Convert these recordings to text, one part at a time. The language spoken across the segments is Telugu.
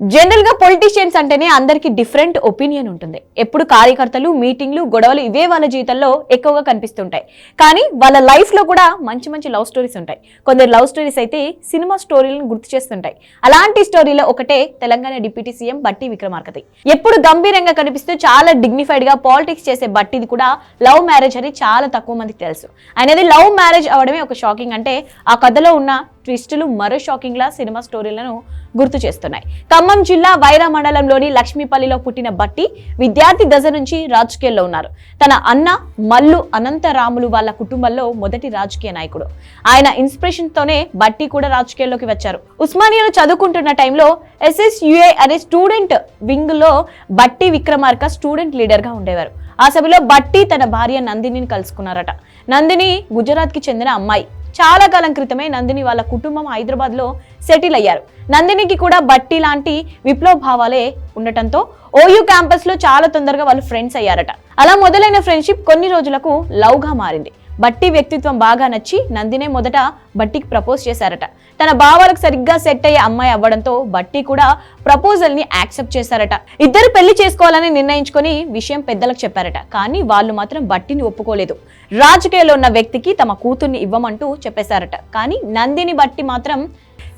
జనరల్గా పొలిటీషియన్స్ అంటేనే అందరికి డిఫరెంట్ ఒపీనియన్ ఉంటుంది. ఎప్పుడు కార్యకర్తలు మీటింగ్లు గొడవలు ఇవే వాళ్ళ జీవితంలో ఎక్కువగా కనిపిస్తుంటాయి. కానీ వాళ్ళ లైఫ్లో కూడా మంచి మంచి లవ్ స్టోరీస్ ఉంటాయి. కొందరు లవ్ స్టోరీస్ అయితే సినిమా స్టోరీలను గుర్తు చేస్తుంటాయి. అలాంటి స్టోరీలో ఒకటే తెలంగాణ డిప్యూటీ సీఎం బట్టి విక్రమార్కతి ఎప్పుడు గంభీరంగా కనిపిస్తూ చాలా డిగ్నిఫైడ్గా పాలిటిక్స్ చేసే బట్టిది కూడా లవ్ మ్యారేజ్ అని చాలా తక్కువ మందికి తెలుసు. అనేది లవ్ మ్యారేజ్ అవడమే ఒక షాకింగ్ అంటే ఆ కథలో ఉన్న ట్విస్టులు మరో షాకింగ్ లా సినిమా స్టోరీలను గుర్తు చేస్తున్నాయి. ఖమ్మం జిల్లా వైరా మండలంలోని లక్ష్మీపల్లిలో పుట్టిన బట్టి విద్యార్థి దశ నుంచి రాజకీయాల్లో ఉన్నారు. తన అన్న మల్లు అనంతరాములు వాళ్ళ కుటుంబంలో మొదటి రాజకీయ నాయకుడు. ఆయన ఇన్స్పిరేషన్ తోనే బట్టి కూడా రాజకీయాల్లోకి వచ్చారు. ఉస్మానియాలో చదువుకుంటున్న టైంలో ఎస్ఎస్యుఏ అనే స్టూడెంట్ వింగ్లో బట్టి విక్రమార్క స్టూడెంట్ లీడర్గా ఉండేవారు. ఆ సభలో బట్టి తన భార్య నందిని కలుసుకున్నారట. నందిని గుజరాత్కి చెందిన అమ్మాయి. చాలా కాలం క్రితమే నందిని వాళ్ళ కుటుంబం హైదరాబాద్లో సెటిల్ అయ్యారు. నందినికి కూడా బట్టి లాంటి విప్లవ భావాలే ఉండటంతో ఓయూ క్యాంపస్లో చాలా తొందరగా వాళ్ళు ఫ్రెండ్స్ అయ్యారట. అలా మొదలైన ఫ్రెండ్షిప్ కొన్ని రోజులకు లవ్గా మారింది. బట్టి వ్యక్తిత్వం బాగా నచ్చి నందినే మొదట బట్టికి ప్రపోజ్ చేశారట. తన భావాలకు సరిగ్గా సెట్ అయ్యే అమ్మాయి అవ్వడంతో బట్టి కూడా ప్రపోజల్ని యాక్సెప్ట్ చేశారట. ఇద్దరు పెళ్ళి చేసుకోవాలని నిర్ణయించుకొని విషయం పెద్దలకు చెప్పారట. కానీ వాళ్ళు మాత్రం బట్టిని ఒప్పుకోలేదు. రాజకీయాల్లో ఉన్న వ్యక్తికి తమ కూతుర్ని ఇవ్వమంటూ చెప్పేశారట. కానీ నందిని బట్టి మాత్రం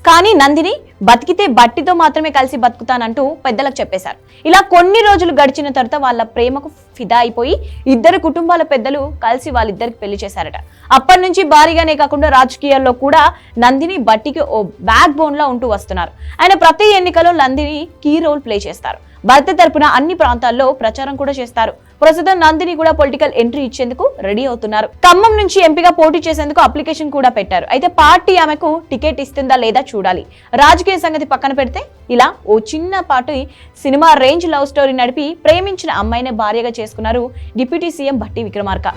కానీ నందిని బతికితే బట్టితో మాత్రమే కలిసి బతుకుతానంటూ పెద్దలకు చెప్పేశారు. ఇలా కొన్ని రోజులు గడిచిన తర్వాత వాళ్ళ ప్రేమకు ఫిదా అయిపోయి ఇద్దరు కుటుంబాల పెద్దలు కలిసి వాళ్ళిద్దరికి పెళ్ళి చేశారట. అప్పటి నుంచి భారీగానే కాకుండా రాజకీయాల్లో కూడా నందిని బట్టికి ఓ బ్యాక్ బోన్ లా ఉంటూ వస్తున్నారు. ఆయన ప్రతి ఎన్నికలో నందిని కీ రోల్ ప్లే చేస్తారు. భర్త తరపున అన్ని ప్రాంతాల్లో ప్రచారం కూడా చేస్తారు. ప్రస్తుతం నందిని కూడా పొలిటికల్ ఎంట్రీ ఇచ్చేందుకు రెడీ అవుతున్నారు. ఖమ్మం నుంచి ఎంపీగా పోటీ చేసేందుకు అప్లికేషన్ కూడా పెట్టారు. అయితే పార్టీ ఆమెకు టికెట్ ఇస్తుందా లేదా చూడాలి. రాజకీయ సంగతి పక్కన పెడితే ఇలా ఓ చిన్న పాటు సినిమా రేంజ్ లవ్ స్టోరీ నడిపి ప్రేమించిన అమ్మాయినే భార్యగా చేసుకున్నారు డిప్యూటీ సీఎం భట్టి విక్రమార్క.